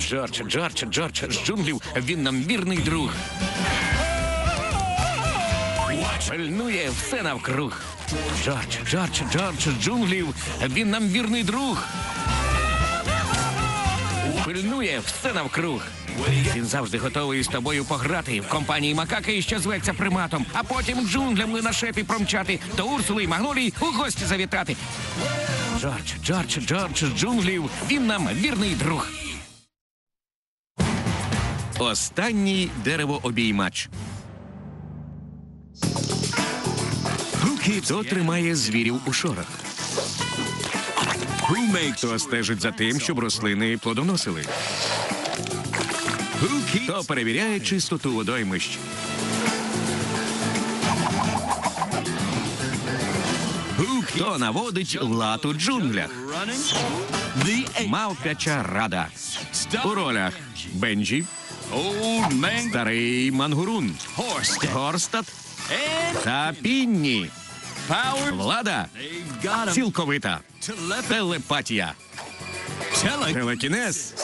Джордж, Джордж, Джордж з джунглів. Він нам вірний друг. Пильнує все навкруг. Джордж, Джордж, Джордж з джунглів. Він нам вірний друг. Пильнує все навкруг. Він завжди готовий з тобою пограти в компанії макаки, що зветься приматом, а потім джунглями на шепі промчати до Урсули і Магнолії у гості завітати. Джордж, Джордж, Джордж з джунглів. Він нам вірний друг. Останній деревообіймач. Хто тримає звірів у шорах? Хто стежить за тим, щоб рослини плодоносили? Хто перевіряє чистоту водоймищ? Хто наводить лад у джунглях? Мавпяча рада. У ролях Бенджі, старий мангурун, Горстат та Пінні. Влада цілковита. Телепатія. Телекінез.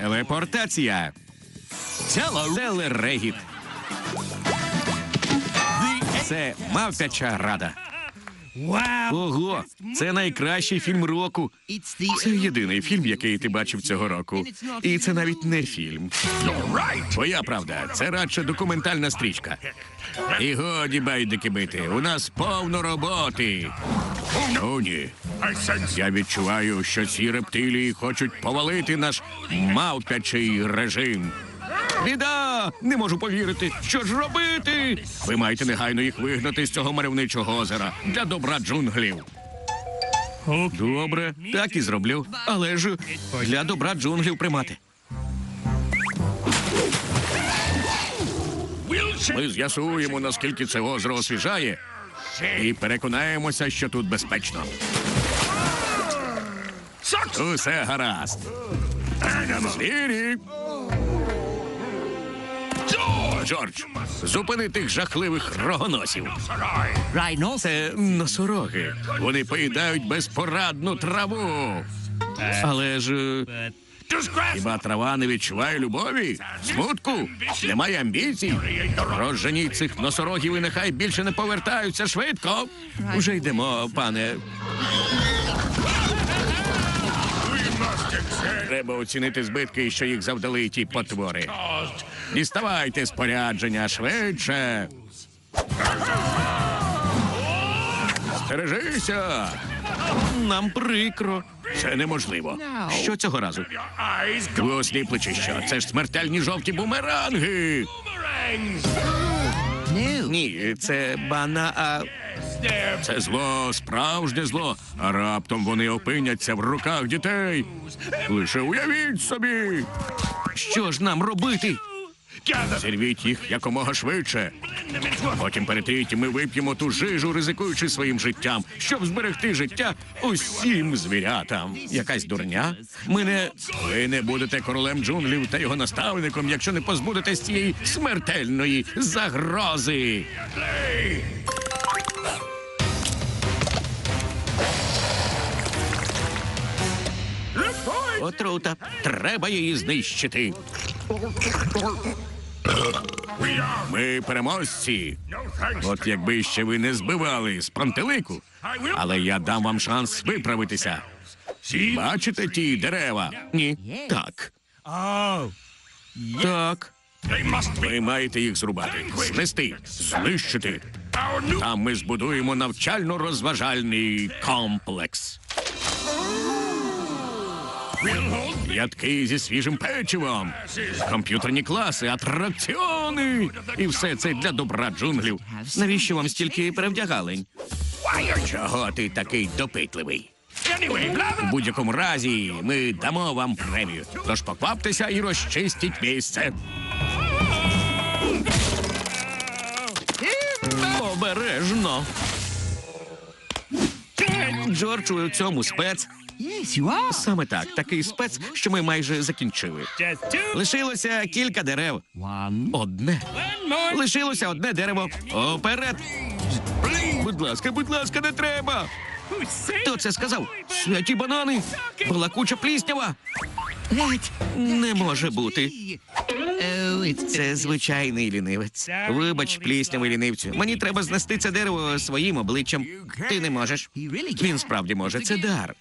Телепортація. Телерегіт. Це мавпяча рада. Ого, це найкращий фільм року. Це єдиний фільм, який ти бачив цього року. І це навіть не фільм. Твоя правда, це радше документальна стрічка. І годі байдики бити. У нас повно роботи. О, ні. Я відчуваю, що ці рептилії хочуть повалити наш мавпячий режим. Біда! Не можу повірити. Що ж робити? Ви маєте негайно їх вигнати з цього мальовничого озера для добра джунглів. Добре, так і зроблю. Але ж для добра джунглів примати. Ми з'ясуємо, наскільки це озеро освіжає, і переконаємося, що тут безпечно. Усе гаразд. Звірі! Джордж, зупини тих жахливих рогоносів. Це носороги. Вони поїдають безпорадну траву. Але ж. е, Хіба трава не відчуває любові? Смутку? Немає амбіцій? Розженіть цих носорогів і нехай більше не повертаються швидко. Уже йдемо, пане. Треба оцінити збитки, що їх завдали ті потвори. Діставайте спорядження швидше. Стережися. Нам прикро. Це неможливо. Що цього разу? Ви осліпли чи що? Це ж смертельні жовті бумеранги. Ні, це бана. А... Це зло, справжнє зло. А раптом вони опиняться в руках дітей. Лише уявіть собі. Що ж нам робити? Зірвіть їх якомога швидше. Потім перетріть, і ми вип'ємо ту жижу, ризикуючи своїм життям, щоб зберегти життя усім звірятам. Якась дурня? Ми не ви не будете королем джунглів та його наставником, якщо не позбудетесь цієї смертельної загрози. Отрута. Треба її знищити. Ми переможці. От якби ще ви не збивали з пантелику. Але я дам вам шанс виправитися. Бачите ті дерева? Ні. Так. Так. Ви маєте їх зрубати, знести, знищити. Там ми збудуємо навчально-розважальний комплекс. Ядки зі свіжим печивом, комп'ютерні класи, атракціони. І все це для добра джунглів. Навіщо вам стільки перевдягалень? Чого ти такий допитливий? У будь-якому разі ми дамо вам премію. Тож покваптеся і розчистіть місце. Обережно. Джордж у цьому спец. Yes, you are. Саме так, такий спец, що ми майже закінчили. Лишилося кілька дерев. Одне. Лишилося одне дерево. Оперед. Будь ласка, будь ласка, не треба. Хто це сказав? Святі банани! Балакуча пліснява! Не може бути. Це звичайний лінивець. Вибач, пліснявий лінивцю. Мені треба знести це дерево своїм обличчям. Ти не можеш. Він справді може. Це дар.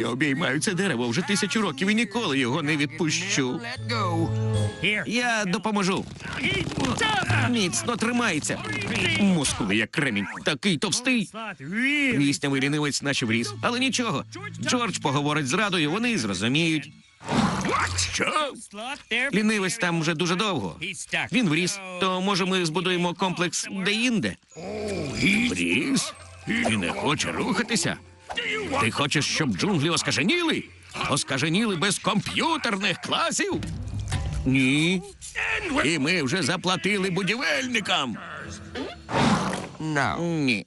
Я обіймаю це дерево вже тисячу років і ніколи його не відпущу. Я допоможу. Міцно тримається. Мускули, як кремінь. Такий товстий. Пліснявий лінивець наче вріс. Але нічого. Джордж поговорить з радою, вони зрозуміють. Що? Лінивець там вже дуже довго. Він вріс, то може ми збудуємо комплекс де-інде. Вріс? І не хоче рухатися? Ти хочеш, щоб джунглі оскаженіли? Оскаженіли без комп'ютерних класів? Ні. І ми вже заплатили будівельникам. Ні.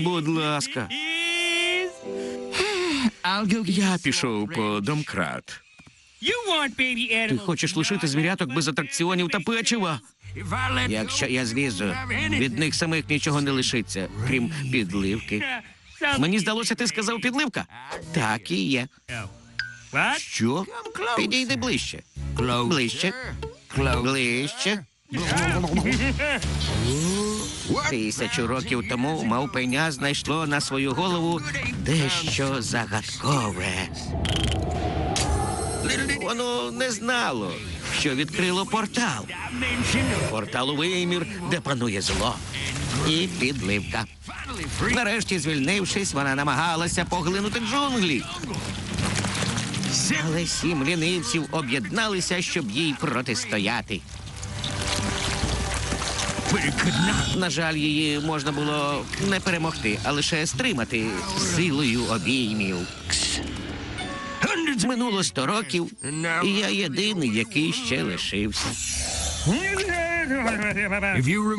Будь ласка, я пішов по домкрат. Ти хочеш лишити звіряток без атракціонів та печива? Якщо я злізу, від них самих нічого не лишиться, крім підливки. Мені здалося, ти сказав підливка? Так і є. Що? Підійди ближче. Ближче. Ближче. Тисячу років тому мавпеня знайшло на свою голову дещо загадкове. Воно не знало, що відкрило портал. Портал у вимір, де панує зло. І підливка. Нарешті, звільнившись, вона намагалася поглинути джунглі. Але сім лінивців об'єдналися, щоб їй протистояти. На жаль, її можна було не перемогти, а лише стримати силою обіймів. Минуло сто років, і я єдиний, який ще лишився.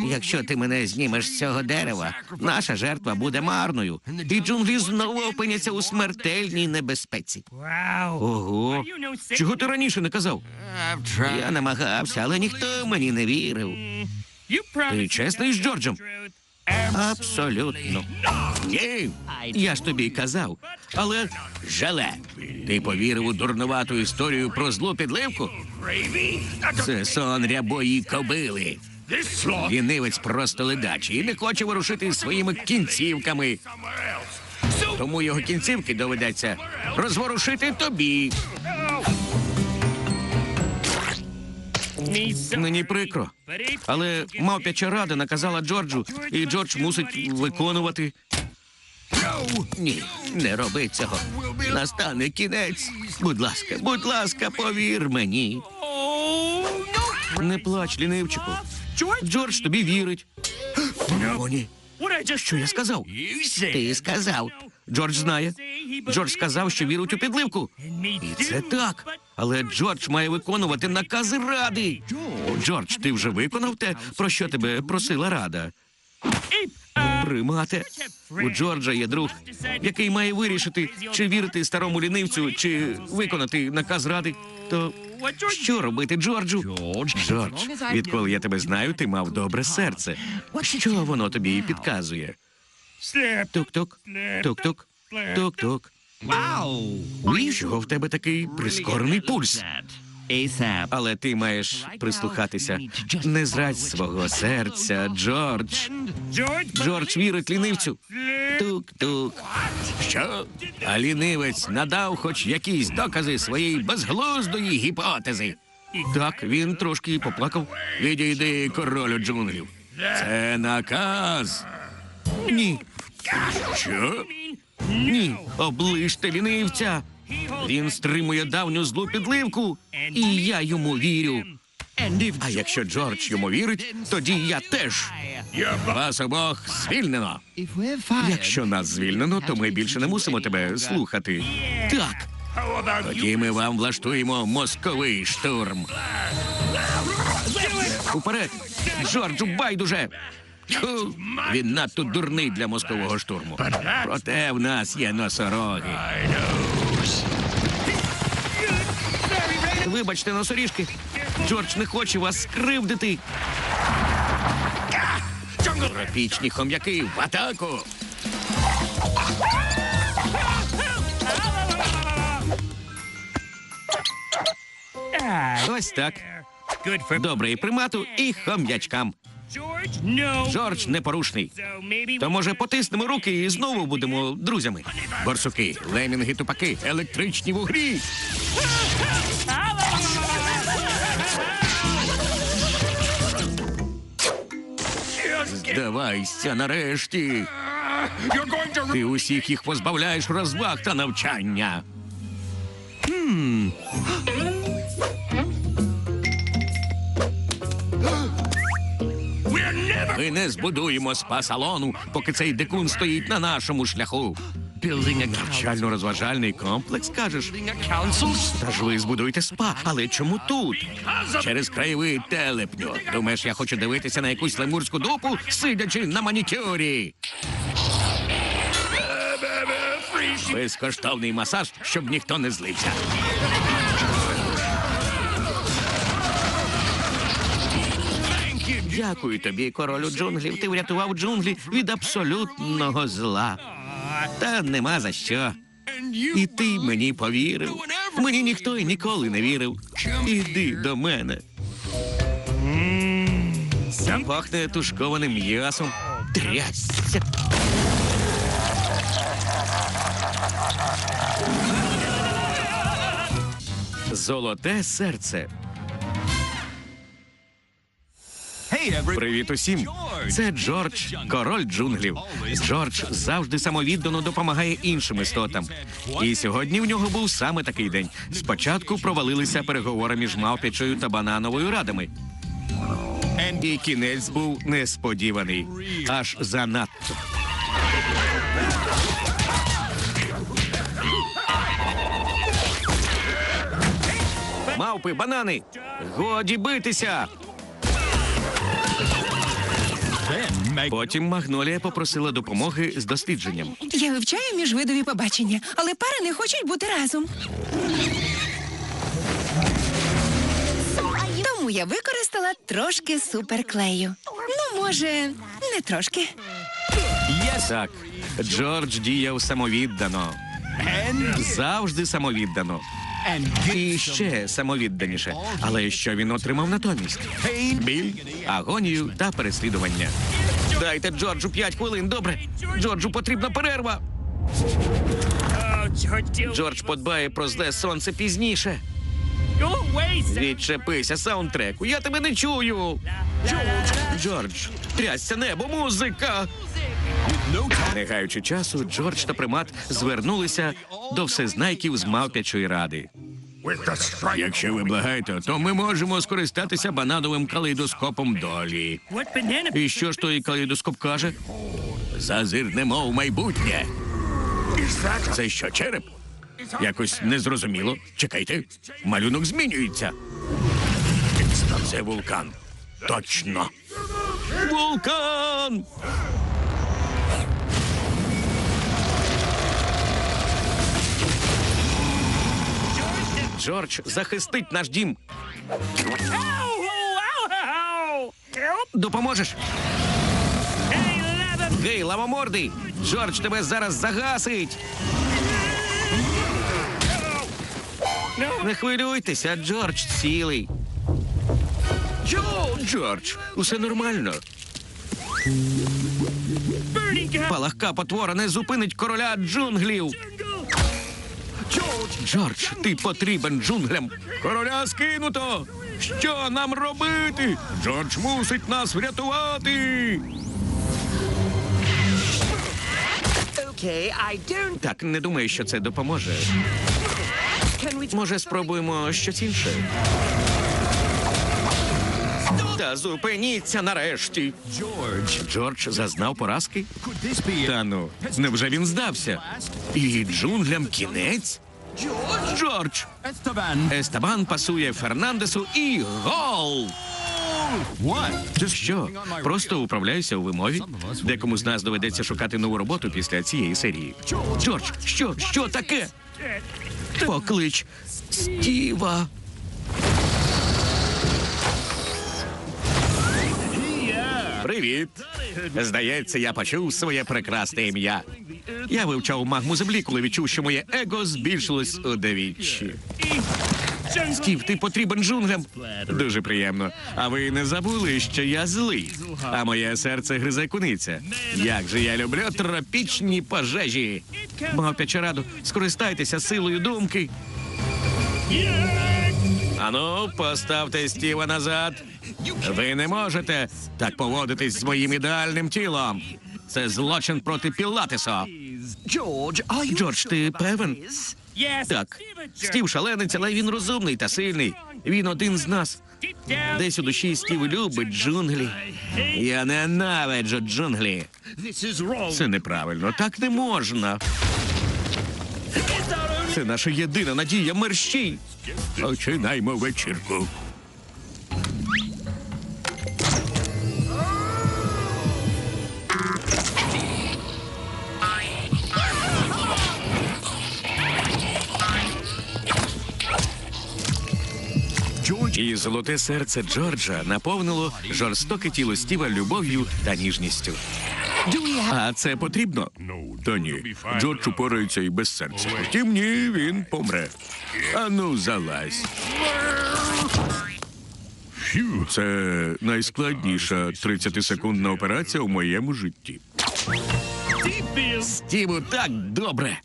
Якщо ти мене знімеш з цього дерева, наша жертва буде марною, і джунглі знову опиняться у смертельній небезпеці. Ого, чого ти раніше не казав? Я намагався, але ніхто мені не вірив. Ти чесний з Джорджем? Абсолютно. Ні, я ж тобі казав. Але жале, ти повірив у дурнувату історію про злу підливку? Це сон рябої кобили. Лінивець просто ледачий і не хоче ворушити своїми кінцівками. Тому його кінцівки доведеться розворушити тобі. Мені прикро. Але мавпяча рада наказала Джорджу, і Джордж мусить виконувати. Ні, не роби цього. Настане кінець. Будь ласка, будь ласка, повір мені. Не плач, лінивчику. Джордж тобі вірить. О. Що я сказав? Ти сказав. Джордж знає. Джордж сказав, що вірить у підливку. І це так. Але Джордж має виконувати накази ради. Джордж, ти вже виконав те, про що тебе просила рада. Примате, у Джорджа є друг, який має вирішити, чи вірити старому лінивцю, чи виконати наказ ради. То що робити, Джорджу? Джордж, відколи я тебе знаю, ти мав добре серце. Що воно тобі підказує? Тук-тук, тук-тук, тук-тук. Чого в тебе такий прискорений пульс? Але ти маєш прислухатися. Не зрадь свого серця, Джордж. Джордж вірить лінивцю. Тук-тук. Що? А лінивець надав хоч якісь докази своєї безглуздої гіпотези. Так, він трошки поплакав. Відійди королю джунглів. Це наказ. Ні. Що? Ні, оближте лінивця. Він стримує давню злу підливку, і я йому вірю. А якщо Джордж йому вірить, тоді я теж. Вас обох звільнено. Якщо нас звільнено, то ми більше не мусимо тебе слухати. Так. Тоді ми вам влаштуємо мозковий штурм. Уперед! Джорджу байдуже! Він надто дурний для мозкового штурму. Проте в нас є носороги. Вибачте, носоріжки. Джордж не хоче вас скривдити. Тропічні хом'яки в атаку. Ось так. Добре і примату, і хом'ячкам. Джордж непорушний. То може потиснемо руки і знову будемо друзями. Борсуки, лемінги, тупаки, електричні вугрі. Здавайся нарешті. Ти усіх їх позбавляєш розваг та навчання. Ми не збудуємо спа-салону, поки цей дикун стоїть на нашому шляху. Навчально-розважальний комплекс, кажеш? Та ж ви збудуєте спа, але чому тут? Через краєвид телепню. Думаєш, я хочу дивитися на якусь лемурську дупу, сидячи на манікюрі? Безкоштовний масаж, щоб ніхто не злився. Дякую тобі, королю джунглів. Ти врятував джунглі від абсолютного зла. Та нема за що. І ти мені повірив. Мені ніхто і ніколи не вірив. Іди до мене. Пахне тушкованим м'ясом. Трясся. Золоте серце. Привіт усім. Це Джордж, король джунглів. Джордж завжди самовіддано допомагає іншим істотам. І сьогодні в нього був саме такий день. Спочатку провалилися переговори між мавпячою та банановою радами. І кінець був несподіваний. Аж занадто. Мавпи, банани! Годі битися! Потім Магнолія попросила допомоги з дослідженням. Я вивчаю міжвидові побачення, але пари не хочуть бути разом. Тому я використала трошки суперклею. Ну, може, не трошки. Так, Джордж діяв самовіддано. Завжди самовіддано. І ще самовідданіше. Але що він отримав натомість? Біль, агонію та переслідування. Дайте Джорджу п'ять хвилин, добре? Джорджу потрібна перерва. Джордж подбає про зле сонце пізніше. Відчепися, саундтреку, я тебе не чую. Джордж, трясся небо, музика. Не гаючи часу, Джордж та примат звернулися до всезнайків з мавпячої ради. Якщо ви благаєте, то ми можемо скористатися банановим калейдоскопом долі. І що ж той калейдоскоп каже? Зазирнемо в майбутнє. Це що, череп? Якось незрозуміло. Чекайте, малюнок змінюється. Це вулкан. Точно. Вулкан! Джордж захистить наш дім. Допоможеш? Гей, лавомордий! Джордж тебе зараз загасить. Не хвилюйтеся, Джордж цілий. Джордж, усе нормально. Палахка потвора не зупинить короля джунглів. Джордж, ти потрібен джунглям. Короля скинуто. Що нам робити? Джордж мусить нас врятувати. Так, не думаю, що це допоможе. Може, спробуємо щось інше. Та зупиніться нарешті. Джордж зазнав поразки? Та ну, невже він здався? І джунглям кінець? Джордж! Естебан пасує Фернандесу і гол! Що? Просто управляюся у вимові. Декому з нас доведеться шукати нову роботу після цієї серії. Джордж, що? Що таке? Поклич Стіва. Привіт. Здається, я почув своє прекрасне ім'я. Я вивчав магму землі, коли відчув, що моє его збільшилось удвічі. Стів, ти потрібен джунглям. Дуже приємно. А ви не забули, що я злий, а моє серце гризе куниця. Як же я люблю тропічні пожежі. Мавпяча раду, скористайтеся силою думки. Ану, поставте Стіва назад. Ви не можете так поводитись з моїм ідеальним тілом. Це злочин проти Пілатеса. Джордж, ти певен? Так, Стів шаленець, але він розумний та сильний. Він один з нас. Десь у душі Стів любить джунглі. Я ненавиджу джунглі. Це неправильно, так не можна. Це наша єдина надія мерщій. Починаймо вечірку. І золоте серце Джорджа наповнило жорстоке тіло Стіва любов'ю та ніжністю. А це потрібно? Та ні. Джордж упорається і без серця. Втім, ні, він помре. Ану, залазь. Це найскладніша 30-секундна операція у моєму житті. Стіву так добре.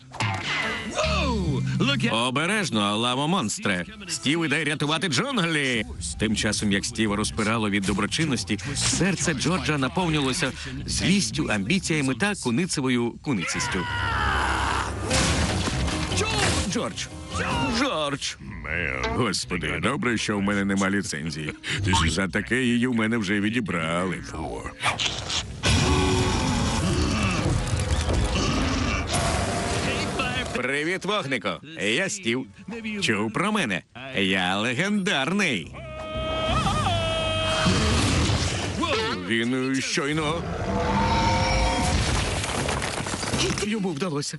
Обережно, лаво монстре. Стів іде рятувати джунглі. Тим часом, як Стіва розпирало від доброчинності, серце Джорджа наповнилося злістю, амбіціями та куницевою куницістю. Джордж! Джордж! Господи, добре, що в мене нема ліцензії. За таке її в мене вже відібрали. Привіт, вогнику. Я Стів. Чув про мене. Я легендарний. Він щойно. Йому вдалося.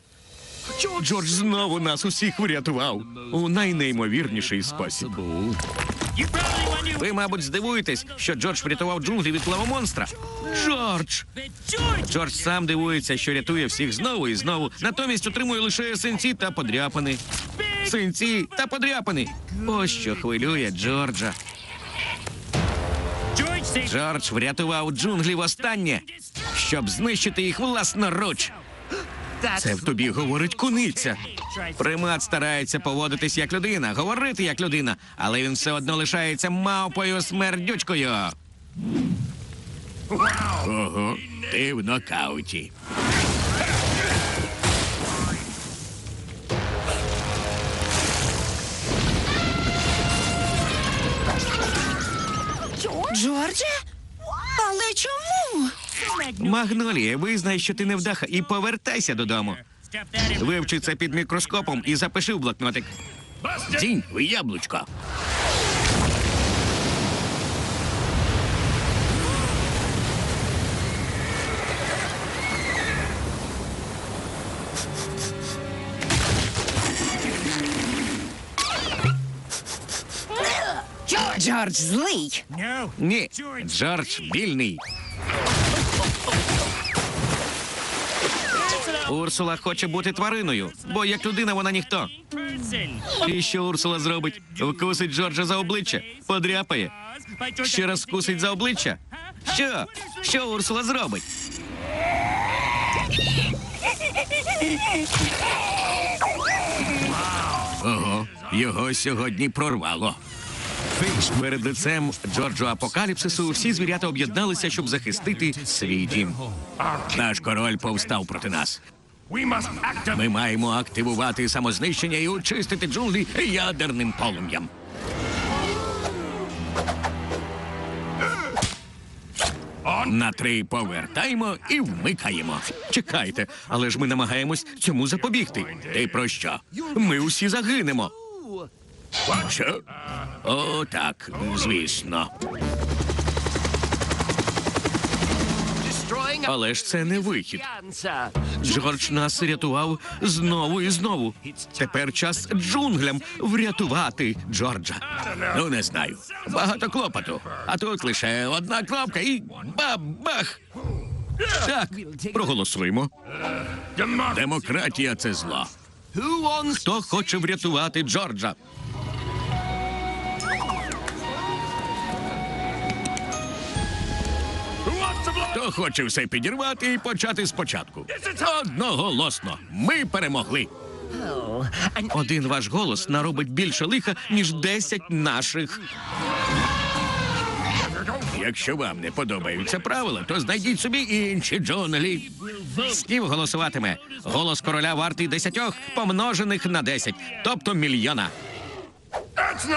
Джордж знову нас усіх врятував у найнеймовірніший спосіб. Ви, мабуть, здивуєтесь, що Джордж врятував джунглі від лавомонстра. Джордж! Джордж сам дивується, що рятує всіх знову і знову. Натомість отримує лише синці та подряпини. Синці та подряпини. Ось що хвилює Джорджа. Джордж врятував джунглі востаннє, щоб знищити їх власноруч. Це в тобі говорить куниця. Примат старається поводитись як людина, говорити як людина, але він все одно лишається мавпою смердючкою. Ого, ти в нокауті. Джордже? Але чому? Магнолія, визнай, що ти невдаха, і повертайся додому. Вивчи це під мікроскопом і запиши в блокнотик. Дзінь в яблучко. Джордж злий. Ні, Джордж вільний. Урсула хоче бути твариною, бо як людина вона ніхто. І що Урсула зробить? Вкусить Джорджа за обличчя, подряпає. Ще раз вкусить за обличчя. Що? Що Урсула зробить? Ого, його сьогодні прорвало. Перед лицем Джорджу Апокаліпсису всі звірята об'єдналися, щоб захистити свій дім. Наш король повстав проти нас. Ми маємо активувати самознищення і очистити джунглі ядерним полум'ям. На три повертаємо і вмикаємо. Чекайте, але ж ми намагаємось цьому запобігти. Ти про що? Ми усі загинемо. Що? О, так, звісно. Але ж це не вихід. Джордж нас рятував знову і знову. Тепер час джунглям врятувати Джорджа. Ну, не знаю. Багато клопоту. А тут лише одна кнопка і бабах. Так, проголосуємо. Демократія це зло. Хто хоче врятувати Джорджа? Хто хоче все підірвати і почати спочатку? Одноголосно. Ми перемогли. Один ваш голос наробить більше лиха, ніж десять наших. Якщо вам не подобаються правила, то знайдіть собі інші джунглі. Стів голосуватиме. Голос короля вартий десятьох, помножених на десять, тобто мільйона.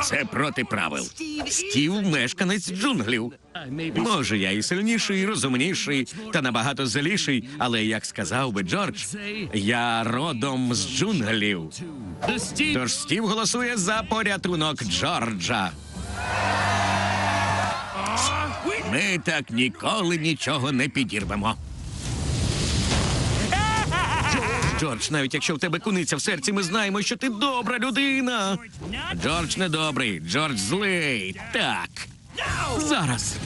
Це проти правил. Стів мешканець джунглів. Може, я і сильніший, і розумніший, та набагато зліший, але як сказав би Джордж, я родом з джунглів. Тож Стів голосує за порятунок Джорджа. Ми так ніколи нічого не підірвемо. Джордж, навіть якщо в тебе куниця в серці, ми знаємо, що ти добра людина. Джордж не добрий, Джордж злий. Так. Зараз.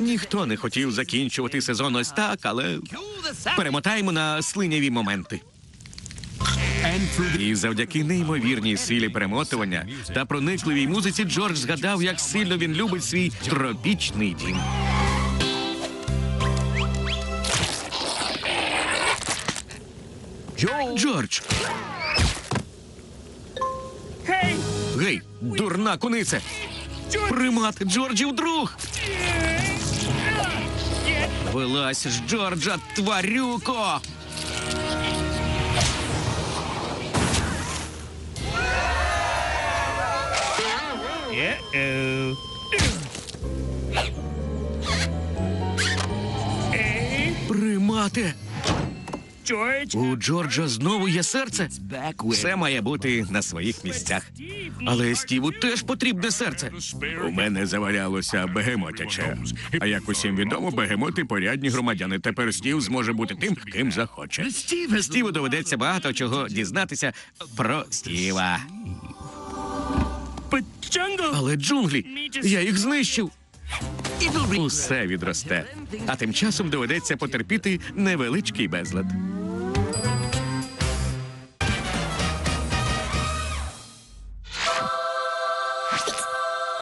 Ніхто не хотів закінчувати сезон ось так, але перемотаємо на слиняві моменти. І завдяки неймовірній силі перемотування та проникливій музиці Джордж згадав, як сильно він любить свій тропічний дім. Джордж! Гей, дурна кунице! Примат Джорджів друг! Вилазь з Джорджа, тварюко! Примате! У Джорджа знову є серце. Все має бути на своїх місцях. Але Стіву теж потрібне серце. У мене завалялося бегемотяче. А як усім відомо, бегемоти порядні громадяни. Тепер Стів зможе бути тим, ким захоче. Стіву доведеться багато чого дізнатися про Стіва. Але джунглі, я їх знищив. Усе відросте. А тим часом доведеться потерпіти невеличкий безлад. thank you